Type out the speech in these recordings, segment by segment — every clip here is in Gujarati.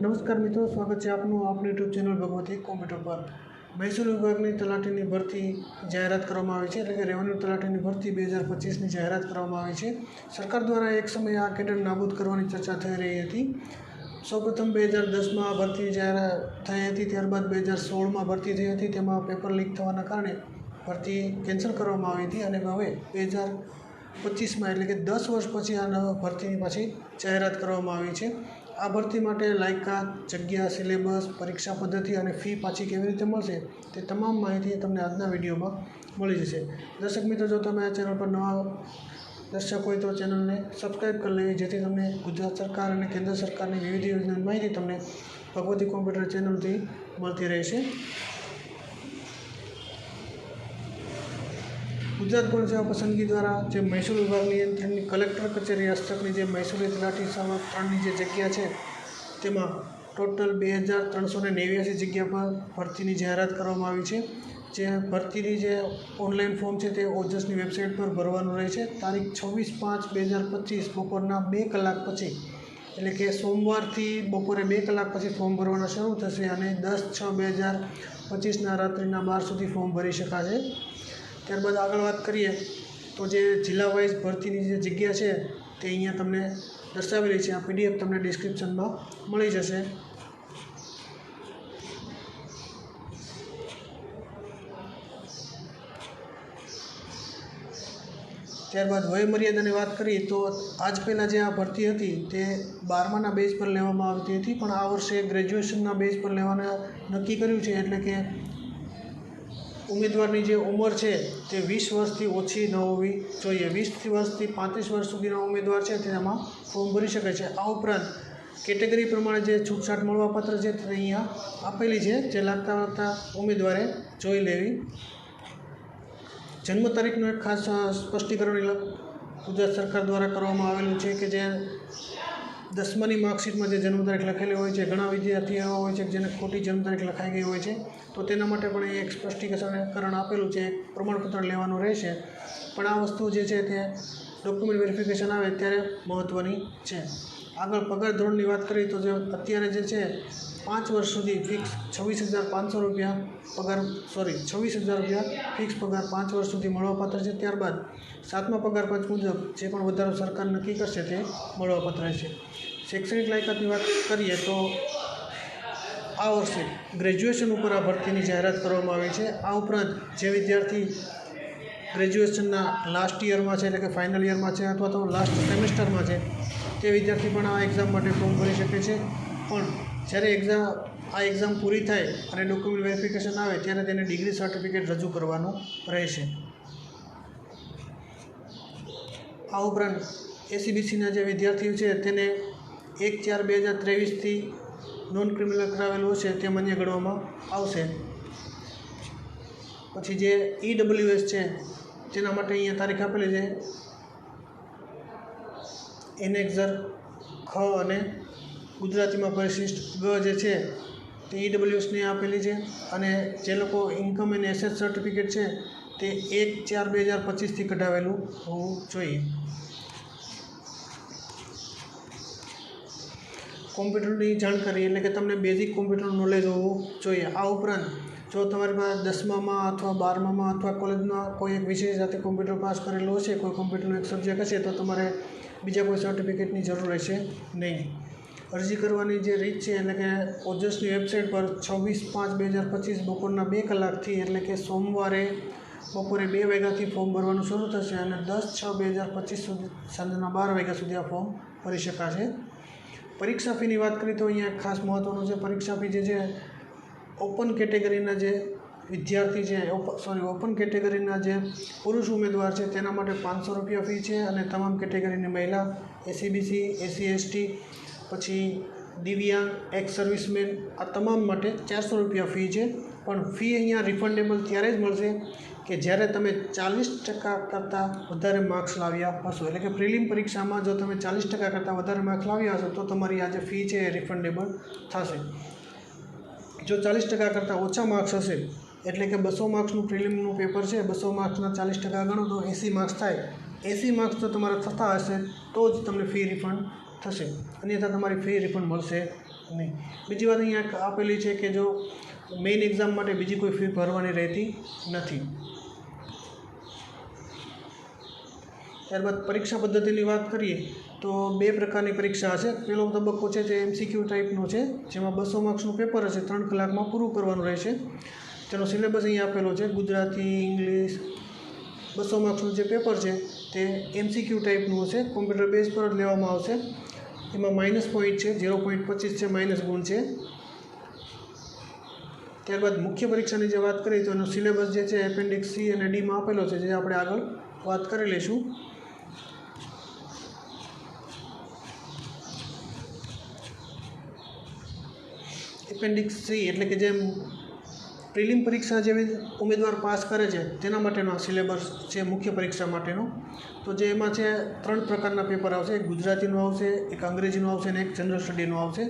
નમસ્કાર મિત્રો, સ્વાગત છે આપનું આપણી યુટ્યુબ ચેનલ ભગવતી કોમ્પ્યુટર પર. મહેસૂલ વિભાગની તલાટીની ભરતી જાહેરાત કરવામાં આવી છે, એટલે કે રેવન્યુ તલાટીની ભરતી બે હજાર પચીસની જાહેરાત કરવામાં આવી છે. સરકાર દ્વારા એક સમયે આ કેડર નાબૂદ કરવાની ચર્ચા થઈ રહી હતી. સૌપ્રથમ બે હજાર દસમાં ભરતી જાહેરાત થઈ હતી, ત્યારબાદ બે હજાર સોળમાં ભરતી થઈ હતી. તેમાં પેપર લીક થવાના કારણે ભરતી કેન્સલ કરવામાં આવી હતી અને હવે બે હજાર પચીસમાં, એટલે કે દસ વર્ષ પછી આ ભરતીની પાછી જાહેરાત કરવામાં આવી છે. આ ભરતી માટે લાયકાત, જગ્યા, સિલેબસ, પરીક્ષા પદ્ધતિ અને ફી પાછી કેવી રીતે મળશે તે તમામ માહિતી તમને આજના વિડીયોમાં મળી જશે. દર્શક મિત્રો, જો તમે આ ચેનલ પર નવા દર્શક હોય તો ચેનલને સબસ્ક્રાઈબ કરી લેવી, જેથી તમને ગુજરાત સરકાર અને કેન્દ્ર સરકારની વિવિધ યોજનાની માહિતી તમને ભગવતી કોમ્પ્યુટર ચેનલથી મળતી રહેશે. ગુજરાત ગૌણ સેવા પસંદગી દ્વારા જે મહેસૂલ વિભાગ નિયંત્રણની કલેક્ટર કચેરી હસ્તકની જે મહેસૂલી તલાટી સેવા ત્રણની જે જગ્યા છે, તેમાં ટોટલ બે હજાર ત્રણસો ને નેવ્યાસી જગ્યા પર ભરતીની જાહેરાત કરવામાં આવી છે. જે ભરતીની જે ઓનલાઈન ફોર્મ છે તે ઓજસની વેબસાઇટ પર ભરવાનું રહે છે. તારીખ છવ્વીસ પાંચ બે હજાર પચીસ બપોરના બે કલાક પછી, એટલે કે સોમવારથી બપોરે બે કલાક પછી ફોર્મ ભરવાના શરૂ થશે અને દસ છ બે હજાર પચીસના રાત્રિના બાર સુધી ફોર્મ ભરી શકાશે. ત્યારબાદ આગળ વાત કરીએ તો જે જિલ્લા વાઇઝ ભરતીની જે જગ્યા છે તે અહીંયા તમને દર્શાવેલી છે. આ પીડીએફ તમને ડિસ્ક્રિપ્શનમાં મળી જશે. ત્યારબાદ વયમર્યાદાની વાત કરીએ તો આજ પહેલાં જે આ ભરતી હતી તે બારમાના બેઝ પર લેવામાં આવતી હતી, પણ આ વર્ષે ગ્રેજ્યુએશનના બેઝ પર લેવાના નક્કી કર્યું છે, એટલે કે ઉમેદવારની જે ઉંમર છે તે વીસ વર્ષથી ઓછી ન હોવી જોઈએ. વીસ વર્ષથી પાંત્રીસ વર્ષ સુધીના ઉમેદવાર છે તેમાં ફોર્મ ભરી શકે છે. આ ઉપરાંત કેટેગરી પ્રમાણે જે છૂટછાટ મળવાપાત્ર છે તે અહીંયા આપેલી છે. જે લાગતા લાગતા ઉમેદવારે જોઈ લેવી. જન્મ તારીખનું એક ખાસ સ્પષ્ટીકરણ ગુજરાત સરકાર દ્વારા કરવામાં આવેલું છે કે જે દસમાની માર્કશીટમાં જે જન્મ તારીખ લખેલી હોય છે, ઘણા વિદ્યાર્થીઓ એવા હોય છે કે જેને ખોટી જન્મ તારીખ લખાઈ ગઈ હોય છે, તો તેના માટે પણ એ એક સ્પષ્ટીકરણ આપેલું છે, એક પ્રમાણપત્ર લેવાનું રહેશે. પણ આ વસ્તુ જે છે તે ડોક્યુમેન્ટ વેરિફિકેશન આવે ત્યારે મહત્ત્વની છે. આગળ પગાર ધોરણની વાત કરીએ તો જે અત્યારે જે છે, પાંચ વર્ષ સુધી ફિક્સ છવ્વીસ હજાર પાંચસો રૂપિયા પગાર સોરી છવ્વીસ હજાર રૂપિયા ફિક્સ પગાર પાંચ વર્ષ સુધી મળવાપાત્ર છે. ત્યારબાદ સાતમા પગાર પંચ મુજબ જે પણ વધારો સરકાર નક્કી કરશે તે મળવાપાત્ર છે શૈક્ષણિક લાયકાતની વાત કરીએ તો આ વર્ષે ગ્રેજ્યુએશન ઉપર આ ભરતીની જાહેરાત કરવામાં આવી છે. આ ઉપરાંત જે વિદ્યાર્થી ગ્રેજ્યુએશનના લાસ્ટ યરમાં છે, એટલે કે ફાઇનલ યરમાં છે, અથવા તો લાસ્ટ સેમેસ્ટરમાં છે તે વિદ્યાર્થી પણ આ એક્ઝામ માટે ફોર્મ ભરી શકે છે. પણ જ્યારે એક્ઝામ આ એક્ઝામ પૂરી થાય અને ડોક્યુમેન્ટ વેરિફિકેશન આવે, ત્યારે તેને ડિગ્રી સર્ટિફિકેટ રજૂ કરવાનું રહેશે. આ ઉપરાંત એસીબીસીના જે વિદ્યાર્થીઓ છે, તેને એક ચાર બે હજાર ત્રેવીસથી નોન ક્રિમિનલ કરાવેલું હશે, તે માન્ય ગણવામાં આવશે. પછી જે ઈડબ્લ્યુએસ છે, તેના માટે અહીંયા તારીખ આપેલી છે. એનેક્ઝર, ખ અને ગુજરાતીમાં પરિશિષ્ટ ગ જે છે તે ઈડબ્લ્યુએસને આપેલી છે અને જે લોકો ઇન્કમ એન્ડ એસેટ સર્ટિફિકેટ છે તે એક ચાર બે હજાર પચીસથી કઢાવેલું હોવું જોઈએ. કોમ્પ્યુટરની જાણકારી એટલે કે તમને બેઝિક કોમ્પ્યુટર નોલેજ હોવું જોઈએ. આ ઉપરાંત જો તમારી પાસે દસમામાં અથવા બારમામાં અથવા કોલેજમાં કોઈ એક વિષય સાથે કોમ્પ્યુટર પાસ કરેલું હશે, કોઈ કોમ્પ્યુટરનો એક સબ્જેક્ટ હશે, તો તમારે બીજા કોઈ સર્ટિફિકેટની જરૂર રહેશે નહીં. અરજી કરવાની જે રીત છે એટલે કે ઓજસની વેબસાઇટ પર છવ્વીસ પાંચ બે હજાર પચીસ બપોરના બે કલાકથી એટલે કે સોમવારે બપોરે બે વાગ્યાથી ફોર્મ ભરવાનું શરૂ થશે અને દસ છ બે હજાર પચીસ સુધી સાંજના બાર વાગ્યા સુધી આ ફોર્મ ભરી શકાશે. પરીક્ષા ફીની વાત કરીએ તો અહીંયા ખાસ મહત્ત્વનું છે, પરીક્ષા ફી જે છે ઓપન કેટેગરીના જે વિદ્યાર્થી છે સોરી ઓપન કેટેગરીના જે પુરુષ ઉમેદવાર છે, તેના માટે પાંચસો રૂપિયા ફી છે અને તમામ કેટેગરીની મહિલા એસીબીસી એસસી એસટી પછી દિવ્યાંગ એક્સ સર્વિસમેન આ તમામ માટે ચારસો રૂપિયા ફી છે. પણ ફી અહીંયા રિફંડેબલ ત્યારે જ મળશે કે જ્યારે તમે ચાલીસ ટકા કરતાં વધારે માર્ક્સ લાવ્યા હશો. એટલે કે પ્રિલિમ પરીક્ષામાં જો તમે ચાલીસ ટકા કરતાં વધારે માર્ક્સ લાવ્યા હશો, તો તમારી આ જે ફી છે એ રિફંડેબલ થશે. જો ચાલીસ ટકા કરતાં ઓછા માર્ક્સ હશે એટલે કે બસો માર્ક્સનું પ્રિલિમનું પેપર છે, બસો માર્ક્સના ચાલીસ ટકા ગણો તો એંસી માર્ક્સ થાય. એંસી માર્ક્સ તો તમારા થતા હશે, તો જ તમને ફી રિફંડ થશે. અન્યથા તમારી ફી રિફંડ મળશે નહીં. બીજી વાત અહીંયા આપેલી છે કે જો મેઇન એક્ઝામ માટે બીજી કોઈ ફી ભરવાની રહેતી નથી. ત્યારબાદ પરીક્ષા પદ્ધતિની વાત કરીએ, તો બે પ્રકારની પરીક્ષા હશે. પહેલો તબક્કો છે જે એમસીક્યુ ટાઈપનો છે, જેમાં બસો માર્ક્સનું પેપર હશે, ત્રણ કલાકમાં પૂરું કરવાનું રહેશે. તેનો સિલેબસ અહીંયા આપેલો છે, ગુજરાતી, ઇંગ્લિશ, બસો માર્ક્સનું જે પેપર છે તે એમસીક્યુ ટાઈપનું હશે, કોમ્પ્યુટર બેઝ પર જ લેવામાં આવશે. એમાં માઇનસ પોઈન્ટ છે ઝીરો પોઈન્ટ પચીસ છે માઇનસ ગુણ છે. ત્યારબાદ મુખ્ય પરીક્ષાની જે વાત કરીએ તો એનો સિલેબસ જે છે એપેન્ડિક્સ સી અને ડીમાં આપેલો છે, જે આપણે આગળ વાત કરી લઈશું. એપેન્ડિક્સ સી એટલે કે જે પ્રિલિમ પરીક્ષા જેવી ઉમેદવાર પાસ કરે છે, તેના માટેનો આ સિલેબસ છે મુખ્ય પરીક્ષા માટેનો. તો જે એમાં છે, ત્રણ પ્રકારના પેપર આવશે. એક ગુજરાતીનું આવશે, એક અંગ્રેજીનું આવશે અને એક જનરલ સ્ટડીનું આવશે.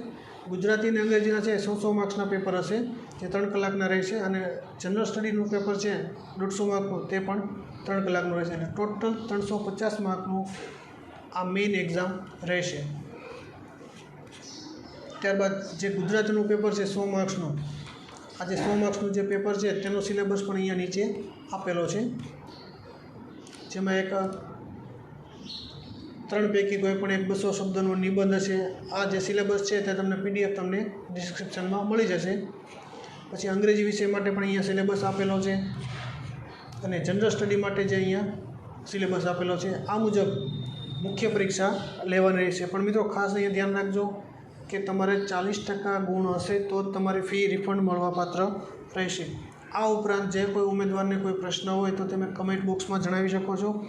ગુજરાતી અને અંગ્રેજીના છે, સો સો માર્ક્સના પેપર હશે, જે ત્રણ કલાકના રહેશે અને જનરલ સ્ટડીનું પેપર છે, દોઢસો માર્કનું, તે પણ ત્રણ કલાકનું રહેશે. એટલે ટોટલ ત્રણસો પચાસ માર્કનું આ મેઇન એક્ઝામ રહેશે. ત્યારબાદ જે ગુજરાતીનું પેપર છે, સો માર્ક્સનું આ જે સો માર્ક્સનું જે પેપર છે, તેનો સિલેબસ પણ અહીંયા નીચે આપેલો છે. જેમાં એક, ત્રણ પૈકી કોઈ પણ એક બસો શબ્દનો નિબંધ છે આ જે સિલેબસ છે, તે તમને પીડીએફ તમને ડિસ્ક્રિપ્શનમાં મળી જશે. પછી અંગ્રેજી વિષય માટે પણ અહીંયા સિલેબસ આપેલો છે અને જનરલ સ્ટડી માટે જે અહીંયા સિલેબસ આપેલો છે, આ મુજબ મુખ્ય પરીક્ષા લેવાની રહેશે. પણ મિત્રો, ખાસ અહીંયા ધ્યાન રાખજો કે તમારે ચાલીસ ટકા ગુણ હશે તો જ તમારી ફી રિફંડ મળવાપાત્ર રહેશે. આ ઉપરાંત જે કોઈ ઉમેદવારને કોઈ પ્રશ્ન હોય તો તમે કમેન્ટ બોક્સમાં જણાવી શકો છો.